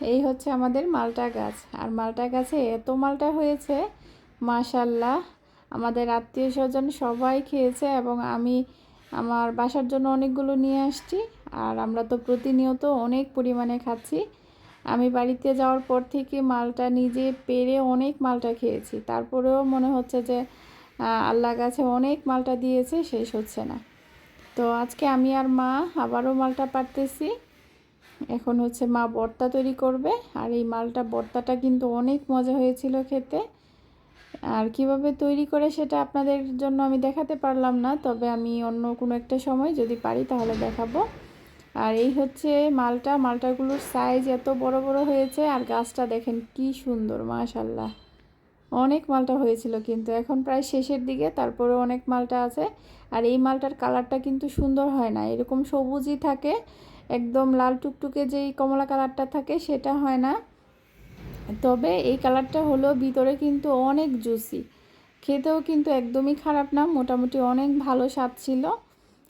এই হচ্ছে আমাদের মালটা গাছ। আর মালটা গাছে এত মালটা হয়েছে মাশাল্লাহ আমাদের আত্মীয় স্বজন সবাই খেয়েছে এবং আমি আমার বাসার জন্য অনেকগুলো নিয়ে আসছি। আর আমরা তো প্রতিনিয়ত অনেক পরিমাণে খাচ্ছি। আমি বাড়িতে যাওয়ার পর থেকে মালটা নিজে পেরে অনেক মালটা খেয়েছি। তারপরেও মনে হচ্ছে যে আল্লাহ গাছে অনেক মালটা দিয়েছে, শেষ হচ্ছে না। তো আজকে আমি আর মা আবারও মালটা পারতেছি এখন হচ্ছে মা বর্তা তৈরি করবে। আর এই মালটা বর্তাটা কিন্তু অনেক মজা হয়েছিল খেতে। আর কীভাবে তৈরি করে সেটা আপনাদের জন্য আমি দেখাতে পারলাম না, তবে আমি অন্য কোনো একটা সময় যদি পারি তাহলে দেখাবো। আর এই হচ্ছে মালটা, মালটাগুলোর সাইজ এত বড় বড় হয়েছে, আর গাছটা দেখেন কি সুন্দর মাশাল্লাহ অনেক মালটা হয়েছিল কিন্তু, এখন প্রায় শেষের দিকে তারপরে অনেক মালটা আছে। আর এই মালটার কালারটা কিন্তু সুন্দর হয় না, এরকম সবুজই থাকে। একদম লাল টুকটুকে যেই কমলা কালারটা থাকে সেটা হয় না। তবে এই কালারটা হলো ভিতরে কিন্তু অনেক জুসি। খেতেও কিন্তু একদমই খারাপ না, মোটামুটি অনেক ভালো স্বাদ ছিল।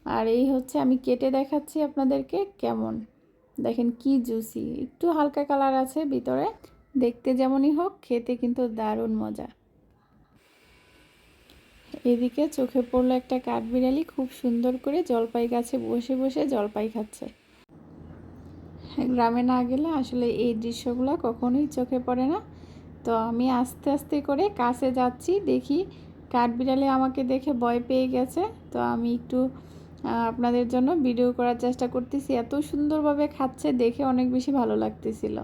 আর এই হচ্ছে আমি কেটে দেখাচ্ছি আপনাদেরকে কেমন। দেখেন কি জুসি, একটু হালকা কালার আছে ভিতরে, দেখতে যেমনই হোক, খেতে কিন্তু দারুণ মজা। এদিকে চোখে পড়ল একটা কাঠবিড়ালি, খুব সুন্দর করে জলপাই গাছে বসে বসে জলপাই খাচ্ছে। গ্রামে না গেলে আসলে এই দৃশ্যগুলো কখনোই চোখে পড়ে না। তো আমি আস্তে আস্তে করে কাছে যাচ্ছি, দেখি কাঠবিড়ালি আমাকে দেখে ভয় পেয়ে গেছে। তো আমি একটু আপনাদের জন্য ভিডিও করার চেষ্টা করতেছি। এত সুন্দরভাবে খাচ্ছে, দেখে অনেক বেশি ভালো লাগতেছিল।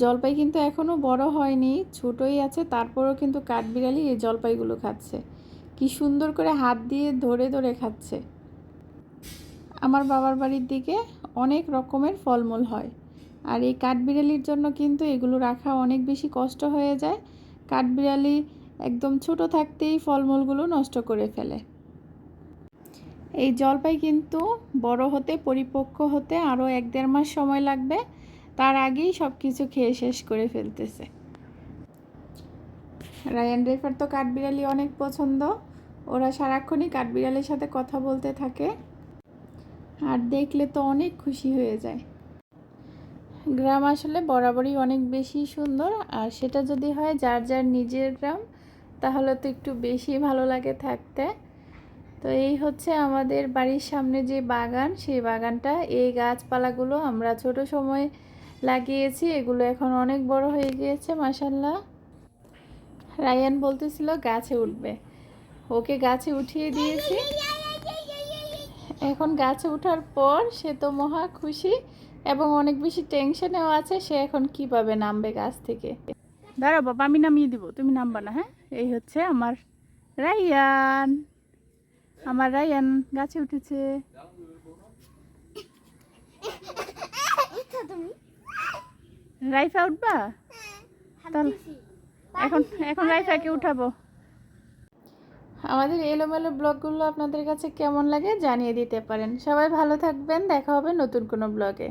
জলপাই কিন্তু এখনও বড় হয়নি, ছোটই আছে, তারপরেও কিন্তু কাঠবিড়ালি এই জলপাইগুলো খাচ্ছে। কি সুন্দর করে হাত দিয়ে ধরে ধরে খাচ্ছে। আমার বাবার বাড়ির দিকে অনেক রকমের ফলমূল হয়। আর এই কাঠবিড়ালির জন্য কিন্তু এগুলো রাখা অনেক বেশি কষ্ট হয়ে যায়। কাঠবিড়ালি একদম ছোট থাকতেই ফলমূলগুলো নষ্ট করে ফেলে। এই জলপাই কিন্তু বড় হতে, পরিপক্ক হতে আরও এক দেড় মাস সময় লাগবে। তার আগেই সব কিছু খেয়ে শেষ করে ফেলতেছে। রায়ান রেফার তো কাঠবিড়ালি অনেক পছন্দ। ওরা সারাক্ষণই কাঠবিড়ালির সাথে কথা বলতে থাকে। আর দেখলে তো অনেক খুশি হয়ে যায়। গ্রাম আসলে বরাবরই অনেক বেশি সুন্দর, আর সেটা যদি হয় যার যার নিজের গ্রাম, তাহলে তো একটু বেশি ভালো লাগে থাকতে। তো এই হচ্ছে আমাদের বাড়ির সামনে যে বাগান, সেই বাগানটা। এই গাছপালাগুলো আমরা ছোট সময় লাগিয়েছি, এগুলো এখন অনেক বড় হয়ে গিয়েছে মাসাল্লাহ রায়ান বলতেছিল গাছে উঠবে। ওকে গাছে উঠিয়ে দিয়েছি। এখন গাছে ওঠার পর সে তো মহা খুশি এবং অনেক বেশি টেনশনেও আছে সে এখন কীভাবে নামবে গাছ থেকে? দাঁড়াও বাবা আমি নামিয়ে দিব তুমি নামবা না হ্যাঁ? এই হচ্ছে আমার রায়ান। আমার রায়ান গাছে উঠেছে। রাইফা উঠবা? তাহলে এখন এখন রাইফাকে উঠাবো। আমাদের এলোমেলো ব্লগগুলো আপনাদের কাছে কেমন লাগে জানিয়ে দিতে পারেন। সবাই ভালো থাকবেন, দেখা হবে নতুন কোনো ব্লগে।